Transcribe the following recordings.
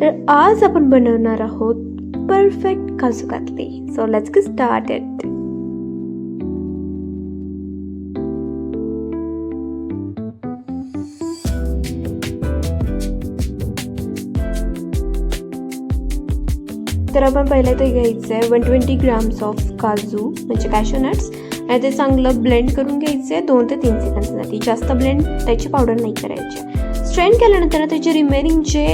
तर आज आपण बनवणार आहोत perfect kaju katli so let's get started तर आपण पहिले ते घ्यायचं आहे वन ट्वेंटी ग्राम्स ऑफ काजू म्हणजे कॅशो नट्स आणि ते चांगलं ब्लेंड करून घ्यायचं आहे दोन ते तीन सेकंदासाठी. जास्त ब्लेंड त्याची पावडर नाही करायची. स्ट्रेन केल्यानंतर त्याचे रिमेनिंग जे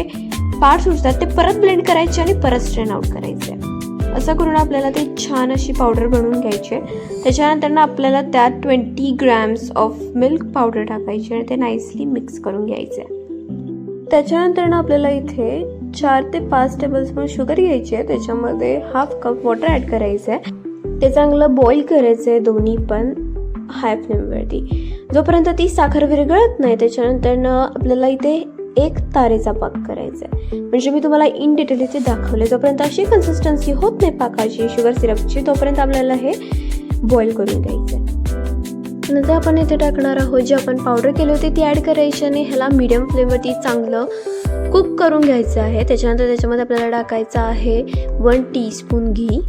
पार्ट्स उठतात ते परत ब्लेंड करायचे आणि परत स्ट्रेन आउट करायचे. असं करून आपल्याला ते छान अशी पावडर बनवून घ्यायची आहे. त्याच्यानंतर ना आपल्याला त्यात twenty grams of milk powder टाकायची आणि ते नाईसली मिक्स करून घ्यायचे. त्याच्यानंतर ना आपल्याला इथे चार ते पाच टेबलस्पून शुगर घ्यायची आहे. त्याच्यामध्ये हाफ कप वॉटर ॲड करायचं आहे. ते चांगलं बॉईल करायचं आहे दोन्ही पण हाय फ्लेमवरती जोपर्यंत ती साखर विरघळत नाही त्याच्यानंतर ना आपल्याला इथे एक तारेचा पाक करायचा आहे म्हणजे मी तुम्हाला इन डिटेल इथे दाखवले. जोपर्यंत अशी कन्सिस्टन्सी होत नाही पाकाची शुगर सिरपची तोपर्यंत आपल्याला हे बॉईल करून घ्यायचं आहे नंतर आपण इथे टाकणार आहोत जी आपण पावडर केली होती ती ॲड करायची आणि ह्याला मिडियम फ्लेमवरती चांगलं कुक करून घ्यायचं आहे. त्याच्यानंतर त्याच्यामध्ये आपल्याला टाकायचं आहे वन टीस्पून घी.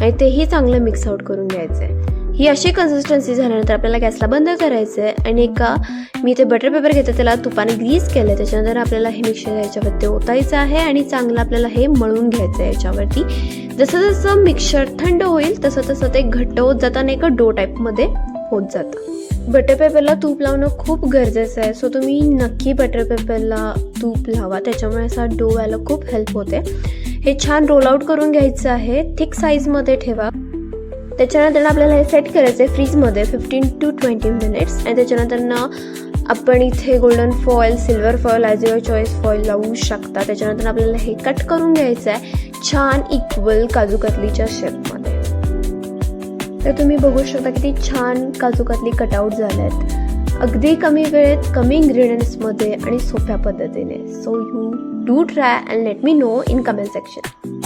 आणि तेही चांगलं मिक्स आउट करून घ्यायचं आहे ही अशी कन्सिस्टन्सी झाल्यानंतर आपल्याला गॅसला बंद करायचं आहे आणि एका मी इथे बटर पेपर घेते त्याला तुपाने ग्रीस केलं आहे त्याच्यानंतर आपल्याला हे मिक्सर याच्यावरती ओतायचं आहे आणि चांगलं आपल्याला हे मळून घ्यायचं आहे याच्यावरती. जसं जसं मिक्सर थंड होईल तसं तसं ते घट्ट होत जाताना एका डो टाईपमध्ये होत जातं. बटर पेपरला तूप लावणं खूप गरजेचं आहे. सो तुम्ही नक्की बटर पेपरला तूप लावा. त्याच्यामुळे असा डो व्हायला खूप हेल्प होते. हे छान रोल आउट करून घ्यायचं आहे. थिक साईजमध्ये ठेवा. त्याच्यानंतर आपल्याला हे सेट करायचं आहे फ्रीजमध्ये फिफ्टीन टू ट्वेंटी मिनिट्स आणि त्याच्यानंतर ना आपण इथे golden foil silver foil as your choice foil लावू शकता. त्याच्यानंतर आपल्याला हे कट करून घ्यायचं आहे छान इक्वल काजू कतलीच्या शेपमध्ये तर तुम्ही बघू शकता किती छान काजू कतली कटआउट झाल्या आहेत अगदी कमी वेळेत कमी इन्ग्रेडियंट्समध्ये आणि सोप्या पद्धतीने. So you do try and let me know in comment section